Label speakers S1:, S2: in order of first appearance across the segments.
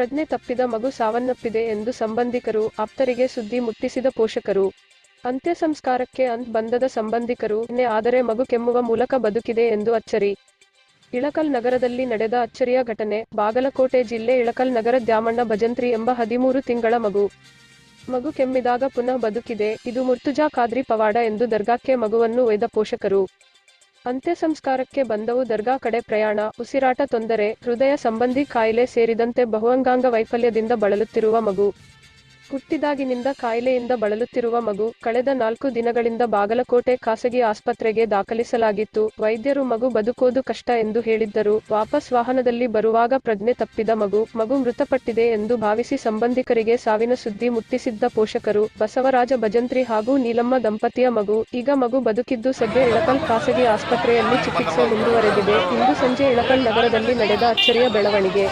S1: ಪ್ರಜ್ಞೆ ತಪ್ಪಿದ ಮಗು ಸಾವನ್ನಪ್ಪಿದೆ ಎಂದು ಸಂಬಂಧಿಕರು, ಆಪ್ತರಿಗೆ ಸುದ್ದಿ ಮುಟ್ಟಿಸಿದ ಪೋಷಕರು. ಅಂತ್ಯ ಸಂಸ್ಕಾರಕ್ಕೆ ಅಂತ್ ಬಂದದ ಸಂಬಂಧಿಕರು ಆದರೆ ಮಗು ಕೆಮ್ಮುವ ಮೂಲಕ ಬದುಕಿದೆ ಎಂದು ಅಚ್ಚರಿ. ಇಳಕಲ್ ನಗರದಲ್ಲಿ ನಡೆದ ಅಚ್ಚರಿಯ ಘಟನೆ, ಬಾಗಲಕೋಟೆ ಜಿಲ್ಲೆ ಇಳಕಲ್ ನಗರ ದ್ಯಾಮಣ್ಣ ಭಜಂತ್ರಿ ಎಂಬ ಹದಿಮೂರು ತಿಂಗಳ ಮಗು. ಮಗು ಕೆಮ್ಮಿದಾಗ ಪುನಃ ಬದುಕಿದೆ, ಇದು ಮುರ್ತುಜಾ ಖಾದ್ರಿ ಪವಾಡ ಎಂದು ದರ್ಗಾಕ್ಕೆ ಮಗುವನ್ನು ಒಯ್ದ ಪೋಷಕರು. ಅಂತ್ಯ ಸಂಸ್ಕಾರಕ್ಕೆ ಬಂದವು ದರ್ಗಾ ಕಡೆ ಪ್ರಯಾಣ, ಉಸಿರಾಟ ತೊಂದರೆ, ಹೃದಯ ಸಂಬಂಧಿ ಕಾಯಿಲೆ ಸೇರಿದಂತೆ ಬಹುಅಂಗಾಂಗ ವೈಫಲ್ಯದಿಂದ ಬಳಲುತ್ತಿರುವ ಮಗು. ಹುಟ್ಟಿದಾಗಿನಿಂದ ಕಾಯಿಲೆಯಿಂದ ಬಳಲುತ್ತಿರುವ ಮಗು ಕಳೆದ ನಾಲ್ಕು ದಿನಗಳಿಂದ ಬಾಗಲಕೋಟೆ ಖಾಸಗಿ ಆಸ್ಪತ್ರೆಗೆ ದಾಖಲಿಸಲಾಗಿತ್ತು. ವೈದ್ಯರು ಮಗು ಬದುಕೋದು ಕಷ್ಟ ಎಂದು ಹೇಳಿದ್ದರು. ವಾಪಸ್ ವಾಹನದಲ್ಲಿ ಬರುವಾಗ ಪ್ರಜ್ಞೆ ತಪ್ಪಿದ ಮಗು ಮಗು ಮೃತಪಟ್ಟಿದೆ ಎಂದು ಭಾವಿಸಿ ಸಂಬಂಧಿಕರಿಗೆ ಸಾವಿನ ಸುದ್ದಿ ಮುಟ್ಟಿಸಿದ್ದ ಪೋಷಕರು, ಬಸವರಾಜ ಭಜಂತ್ರಿ ಹಾಗೂ ನೀಲಮ್ಮ ದಂಪತಿಯ ಮಗು, ಈಗ ಮಗು ಬದುಕಿದ್ದು ಸದ್ಯ ಇಳಕಲ್ ಖಾಸಗಿ ಆಸ್ಪತ್ರೆಯಲ್ಲಿ ಚಿಕಿತ್ಸೆ ಮುಂದುವರೆದಿದೆ. ಇಂದು ಸಂಜೆ ಇಳಕಲ್ ನಗರದಲ್ಲಿ ನಡೆದ ಅಚ್ಚರಿಯ ಬೆಳವಣಿಗೆ.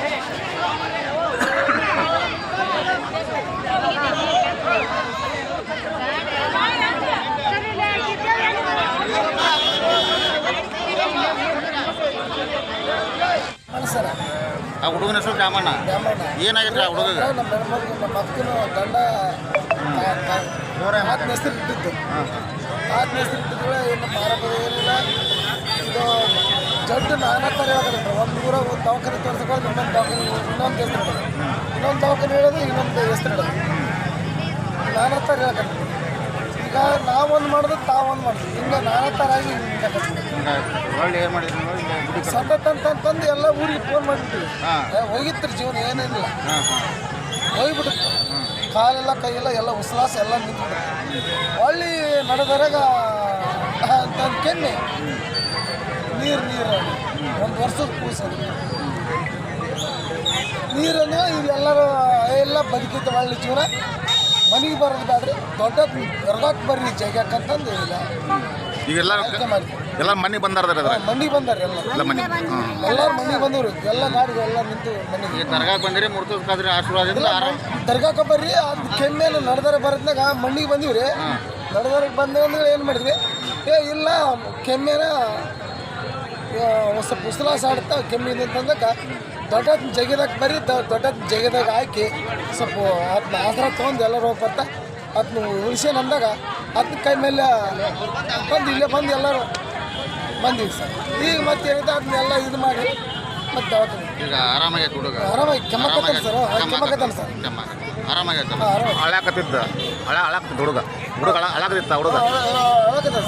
S2: ಆ ಹುಡುಗನ ಹೆಸರು ರಾಮಣ್ಣ ಏನಾಗಿತ್ತು ಆ ಹುಡುಗ
S3: ನಮ್ಮ ಹೆಣ್ಮಕ್ಳು ನಮ್ಮ ಅಕ್ಕನ ಗಂಡ ಆತ್ಮ ಹೆಸರು ಇಟ್ಟಿದ್ದು ಆತ್ಮ ಹೆಸರು ಇಟ್ಟಿದ್ರೆ ಏನು ಮಾರಬಹುದು ಏನಿಲ್ಲ. ಇದು ಜಡ್ಡು ನಾನಾ ಥರ ಹೇಳ್ತಾರೆ. ಒಂದು ಊರಾಗ ಒಂದು ದವಾಖಾನೆ ತೋರಿಸ್ಕೊಂಡು ಇನ್ನೊಂದು ದವಾಖಾನೆ ಇನ್ನೊಂದು ಹೆಸರು ಇನ್ನೊಂದು ದವಾಖಾನೆ ಹೇಳೋದು ಇನ್ನೊಂದು ಹೆಸರು ಹೇಳೋದು ನಾನಾ ಥರ ಹೇಳ್ತಾರೆ. ಈಗ ನಾವೊಂದು ಮಾಡಿದ್ರೆ ತಾವೊಂದು ಮಾಡಿದ್ವಿ ಹಿಂಗೆ ನಾನಾ ಥರ ಆಗಿ
S2: ಒಳ್ಳೆ ಏನು ಮಾಡಿದ್ರು ನೋಡಿ ಇಲ್ಲಿ ಗುಡಿ ಕಟ್ಟ
S3: ಸತತ ಅಂತಂತಂದು ಎಲ್ಲ ಊರಿಗೆ ಫೋನ್ ಮಾಡಿಬಿಟ್ಟಿವಿ
S2: ಹಾಂ.
S3: ಹೋಗಿತ್ರಿ ಜೀವನ ಏನೇನಿಲ್ಲ
S2: ಹಾಂ ಹಾಂ.
S3: ಹೋಗ್ಬಿಡುತ್ತೆ ಕಾಲೆಲ್ಲ ಕೈಯೆಲ್ಲ ಎಲ್ಲ ಉಸಲಾಸ ಎಲ್ಲ ನಿಂತ್ಬಿಡುತ್ತೆ ಹೊಳ್ಳಿ ನಡೆದರಾಗ ಅಂತ ಕೆನ್ನೆ. ನೀರು ನೀರು. ಒಂದು ವರ್ಷದ ಕೂಸ. ನೀರನ್ನು ಇಲ್ಲೆಲ್ಲರೂ ಎಲ್ಲ ಬದುಕಿದ್ದ ಒಳ್ಳೆ ಜೀವನ. ಮನೆಗೆ ಬರೋದು ಬೇಡ್ರಿ ದೊಡ್ಡ ದರ್ಗಾಕ್ ಬರ್ರಿ ಜಾಗಕ್ಕಂತಂದು ಇಲ್ಲ.
S2: ಈಗೆಲ್ಲ ಎಲ್ಲ ಮನೆಗೆ ಬಂದಾರ ಅದ್ರ
S3: ಮನೆಗೆ ಬಂದಾರ ಎಲ್ಲ.
S2: ಎಲ್ಲ ಮನೆ
S3: ಎಲ್ಲಾರು ಮನೆಗೆ ಬಂದವ್ರು ಎಲ್ಲ ಗಾಡಿಗೆ ಎಲ್ಲ ನಿಂತು ಮನೆಗೆ.
S2: ದರ್ಗಾಕ್ ಬಂದಿರಿ ಮುರ್ತುಕಾದ್ರಿ ಆಶೀರ್ವಾದದಿಂದ ಆರಾಮ್.
S3: ದರ್ಗಾಕ ಬರ್ರಿ ಅದು ಕೆಮ್ಮೇಲೆ ನಡೆದಾರ ಬರೋದ್ನಾಗ ಮಣ್ಣಿಗೆ ಬಂದಿವ್ರಿ. ನಡೆದಾರ ಬಂದ ಅಂದ್ರೆ ಏನು ಮಾಡಿದ್ವಿ? ಏ ಇಲ್ಲ ಕೆಮ್ಮೇನ ಉಸಲಾಸ ಆಡ್ತಾ ಕೆಮ್ಮಿದೆ ಅಂತಂದಾಗ ದೊಡ್ಡ ಜಗದಾಗ ಬರೀ ದೊಡ್ಡ ಜಗದಾಗ ಹಾಕಿ ಸ್ವಲ್ಪ ಅದನ್ನ ಆಸರ ತೊಗೊಂಡು ಎಲ್ಲರೂ ಬರ್ತಾ ಅದನ್ನ ಉಳಿಸಿ ಅಂದಾಗ ಅದನ್ನ ಕೈ ಮೇಲೆ ಬಂದು ಇಲ್ಲೇ ಬಂದು ಎಲ್ಲರೂ ಬಂದಿವಿ ಸರ್. ಈಗ ಮತ್ತೆ ಏನಿದೆ ಅದನ್ನೆಲ್ಲ ಇದು ಮಾಡಿ ಮತ್ತೆ
S2: ಈಗ ಆರಾಮಾಗಿ ಹುಡುಗ?
S3: ಆರಾಮಾಗಿ ಕೆಮ್ಮಕತ್ತಾನ ಸರ್. ಕೆಮ್ಮಕತ್ತಾನ ಸರ್. ಆರಾಮಾಗಿ
S2: ಹಳಾಕತ್ತಿದ್ದ ಹಳ ಹಳಾಕತ್ತಿದ್ದ ಹುಡುಗ. ಹುಡುಗ ಹಳಾಕತ್ತಿತ್ತ ಹುಡುಗ.
S3: ಸರ್.